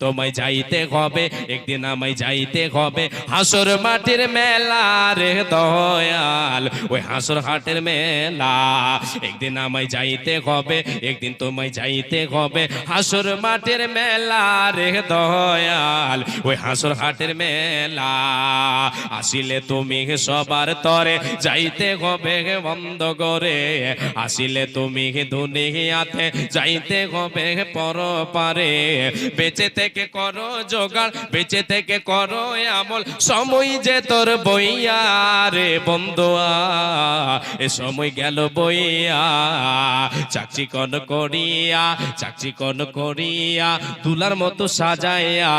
তোমায় যাইতে হবে, একদিন আমায় যাইতে হবে। হাসর মাটির মেলা রে দয়াল, ওই হাসর হাটের মেলা। একদিন আমায় যাইতে হবে, একদিন তোমায় যাইতে হবে। হাসর মাটির মেলা রে দয়াল, ওই হাসর হাটের মেলা। আসিলে তুমি সবার তরে যাইতে হবে বন্ধ করে আসিলে তুমি দুনিয়াতে যাইতে হবে পর পারে বেঁচে থেকে করো জোগাড় বেঁচে থেকে করো আমল। সময় যে তোর বইয়া রে বন্ধুয়া। এ সময় গেল বইয়া চাকরি কন করিয়া চাকরি কন করিয়া তুলার মতো সাজাইয়া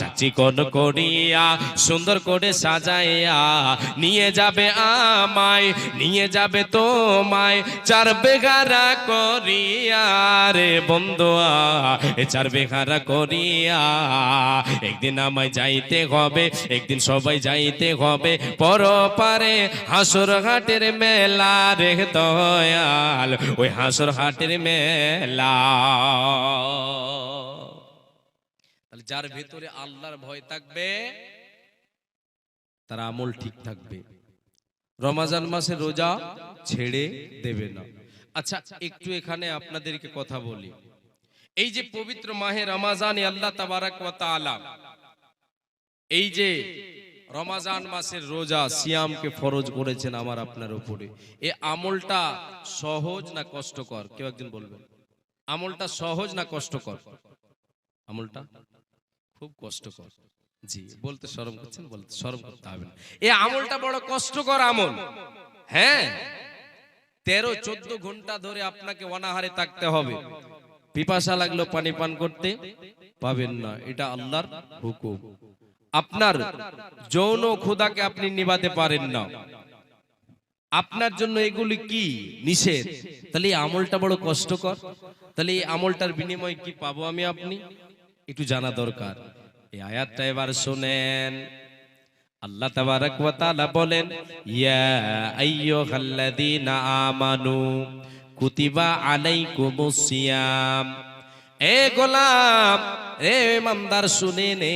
চাকরি কন করিয়া, সুন্দর করে সাজাইয়া, নিয়ে যাবে আমায়, নিয়ে যাবে তোমায়, চার বেগারা করিয়া রে বন্ধুয়া, এ চার বেগারা করিয়া, একদিন আমায় যাইতে হবে, একদিন সবাই যাইতে হবে পর পারে হাসর হাটের মেলা রে দয়াল, ওই হাসর হাটের মেলা। তাহলে যার ভেতরে আল্লাহর ভয় থাকবে, তার আমল ঠিক থাকবে। রমাজান মাসে রোজা ছেড়ে দেবে না। আচ্ছা একটু এখানে আপনাদেরকে কথা বলি। এই যে পবিত্র মাহে রমাজানে আল্লাহ তাবারাক ওয়া এই যে রমাজান মাসের রোজা সিয়ামকে ফরজ করেছেন আমার আপনার উপরে। এ আমলটা সহজ না কষ্টকর? কেউ একজন বলবেন। আমলটা সহজ না কষ্টকর? আমলটা খুব কষ্টকর। জি, বলতে শরম করছেন, বলতে শরম করতে হবে না। এ আমলটা বড় কষ্টকর আমল। হ্যাঁ তেরো, চোদ্দ ঘণ্টা ধরে আপনাকে অনাহারে থাকতে হবে। পিপাসা লাগল পানি পান করতে? পাবেন না। এটা আল্লাহর হুকুম। আপনার যৌন ক্ষুদাকে আপনি নিবাতে পারেন না। আপনার জন্য এগুলি কি? নিষেধ। তাহলে এই আমলটা বড় কষ্টকর। তাহলে এই আমলটার বিনিময়ে কি পাবো আমি আপনি? একটু জানা দরকার। এই আয়াতটা এবার শোনেন। আল্লাহ তাবারাক ওয়া তাআলা বলেন, ইয়া আইয়ুহাল্লাযীনা আমানু কুতিবা আলাইকুমুস সিয়াম। এ গোলাম এ মামদার শুনে নে,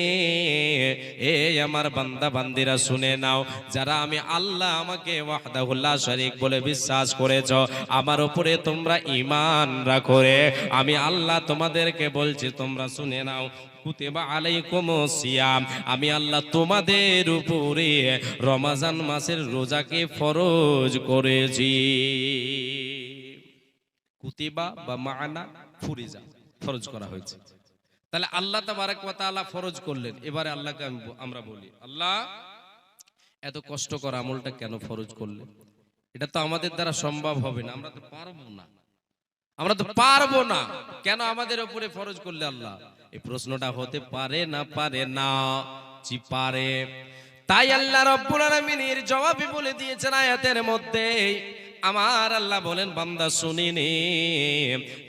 এ আমার বান্দা বান্দিরা শুনে নাও। যারা আমি আল্লাহ আমাকে ওয়াহদাহুল্লাহ শরীক বলে বিশ্বাস করেছ, আমার উপরে তোমরা ঈমান রাখো রে। আমি আল্লাহ তোমাদেরকে বলছি, তোমরা শুনে নাও। কুতেবা আলাইকুম সিয়াম। আমি আল্লাহ তোমাদের উপরে রমাজান মাসের রোজাকে ফরজ করেছি। কুতিবা বা মানা ফুরিজা, ফরজ করা হয়েছে। তাহলে আল্লাহ তাবারাক তাআলা ফরজ করলেন। এবারে আল্লাহকে আমি আমরা বলি, আল্লাহ, এত কষ্টকর আমলটা কেন ফরজ করলেন? এটা তো আমাদের দ্বারা সম্ভব হবে না, আমরা তো পারব না। আমরা তো পারব না। কেন আমাদের উপরে ফরজ করলে আল্লাহ? এই প্রশ্নটা হতে পারে না পারে না, জি পারে। তাই আল্লাহ রব্বুল আলামিনের জবাবই বলে দিয়েছেন আয়াতের মধ্যে আমার আল্লাহ বলেন, বান্দা শুনিনি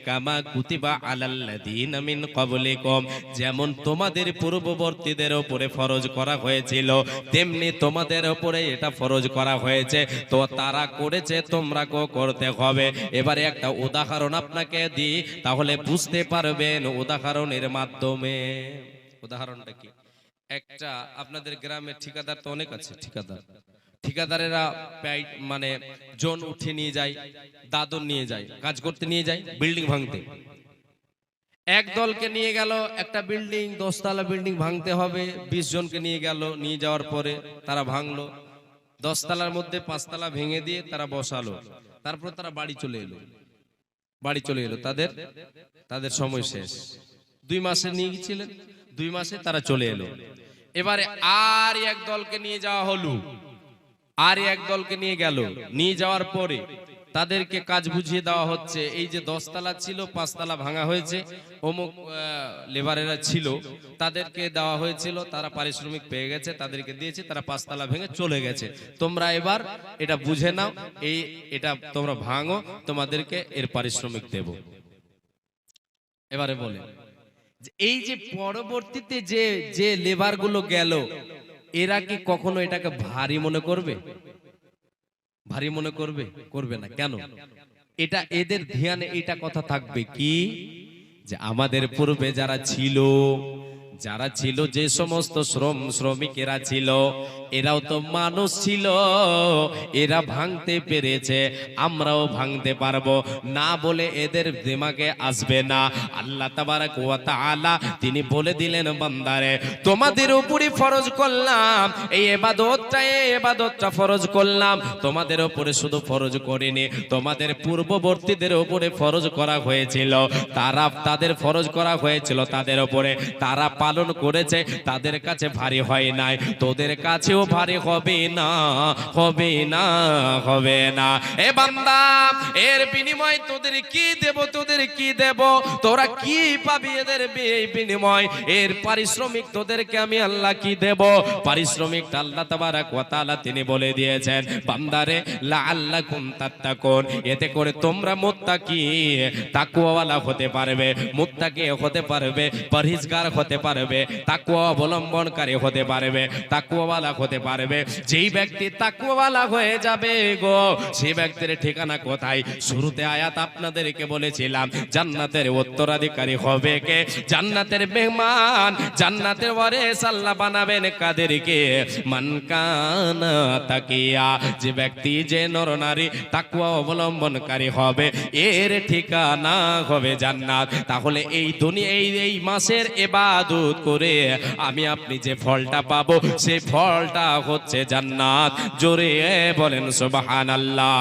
কামা কুতিবা আলাল্লাযীনা মিন ক্বাবলিকুম। যেমন তোমাদের পূর্ববর্তীদের উপরে ফরজ করা হয়েছিল, তেমনি তোমাদের ওপরে এটা ফরজ করা হয়েছে। তো তারা করেছে তোমরা কো করতে হবে। এবারে একটা উদাহরণ আপনাকে দিই, তাহলে বুঝতে পারবেন উদাহরণের মাধ্যমে। উদাহরণটা কি? একটা, আপনাদের গ্রামে ঠিকাদার তো অনেক আছে, ঠিকাদার। ঠিকাদারেরা মানে জোন উঠে নিয়ে যায়, দাদন নিয়ে যায়, কাজ করতে নিয়ে যায়, বিল্ডিং ভাঙতে। এক দলকে নিয়ে গেল একটা বিল্ডিং, দশতলা বিল্ডিং ভাঙতে হবে, বিশ জনকে নিয়ে গেল, নিয়ে যাওয়ার পরে তারা ভাঙলো। দশতলার মধ্যে পাঁচতলা ভেঙে দিয়ে তারা বসালো। তারপর তারা বাড়ি চলে এলো। বাড়ি চলে এলো। তাদের তাদের সময় শেষ। দুই মাসে নিয়ে গেছিলেন, দুই মাসে তারা চলে এলো। এবারে আর এক দলকে নিয়ে যাওয়া হলো। আর এক দলকে নিয়ে গেল। নিয়ে যাওয়ার পরে তাদেরকে কাজ বুঝিয়ে দেওয়া হচ্ছে, এই যে দশতলা ছিল, পাঁচতলা ভাঙা হয়েছে, অমুক লেবারেরা ছিল, তাদেরকে দেওয়া হয়েছিল, তারা পারিশ্রমিক পেয়ে গেছে, তাদেরকে দিয়েছে, তারা পাঁচতলা ভেঙে চলে গেছে। তোমরা এবার এটা বুঝে নাও, এই, এটা তোমরা ভাঙো, তোমাদেরকে এর পারিশ্রমিক দেব। এবারে বলে এই যে পরবর্তীতে যে যে লেবারগুলো গেল এরা কি কখনো এটাকে ভারী মনে করবে? ভারী মনে করবে? করবে না। কেন? এটা এদের ধ্যানে এটা কথা থাকবে কি? যে আমাদের পূর্বে যারা ছিল যারা ছিল যে সমস্ত শ্রম শ্রমিকেরা ছিল, এরাও তো মানুষ ছিল। এরা ভাঙতে পেরেছে, আমরাও ভাঙতে পারব। না বলে এদের দিমাগে আসবে না। আল্লাহ তাবারাক তিনি বলে দিলেন, বান্দারে, তোমাদের উপরই ফরজ করলাম, এই এবাদতটা এই এবাদতটা ফরজ করলাম। তোমাদের উপরে শুধু ফরজ করিনি, তোমাদের পূর্ববর্তীদের উপরে ফরজ করা হয়েছিল। তারা তাদের ফরজ করা হয়েছিল তাদের উপরে। তারা পালন করেছে, তাদের কাছে ভারী হয় নাই। তোদের কাছেও ভারী হবে না হবে না হবে না। এ বান্দা, এর বিনিময় তোদের কি দেব, তোদের কি দেব? তোরা কি পাবি এদের বিনিময়? এর পারিশ্রমিক তোদেরকে আমি আল্লাহ কি দেব? পারিশ্রমিক আল্লাহ তাবারাক ওয়া তাআলা তিনি বলে দিয়েছেন। বান্দারে লাআল্লাকুম তাত্তাকুন। এতে করে তোমরা মুত্তাকি তাকওয়াওয়ালা হতে পারবে, মুত্তাকি হতে পারবে, পরহেজগার হতে পারবে। তাকওয়া অবলম্বনকারী হতে পারবে তাকওয়াওয়ালা হতে পারবে। যেই ব্যক্তি তাকওয়াওয়ালা হয়ে যাবে গো সেই ব্যক্তির ঠিকানা কোথায়? শুরুতে আয়াত আপনাদেরকে বলেছিলাম, জান্নাতের উত্তরাধিকারী হবে কে? জান্নাতের মেহমান, জান্নাতের ওয়ারিস আল্লাহ বানাবেন কাদেরকে? মান কানা তাকিয়া, যে ব্যক্তি যে নরনারী তাকওয়া অবলম্বনকারী হবে, এর ঠিকানা হবে জান্নাত। তাহলে এই দুনিয়া, এই মাসের ইবাদত করে আমি আপনি যে ফলটা পাবো সেই ফলটা হচ্ছে জান্নাত। জোরে বলেন সুবহানাল্লাহ।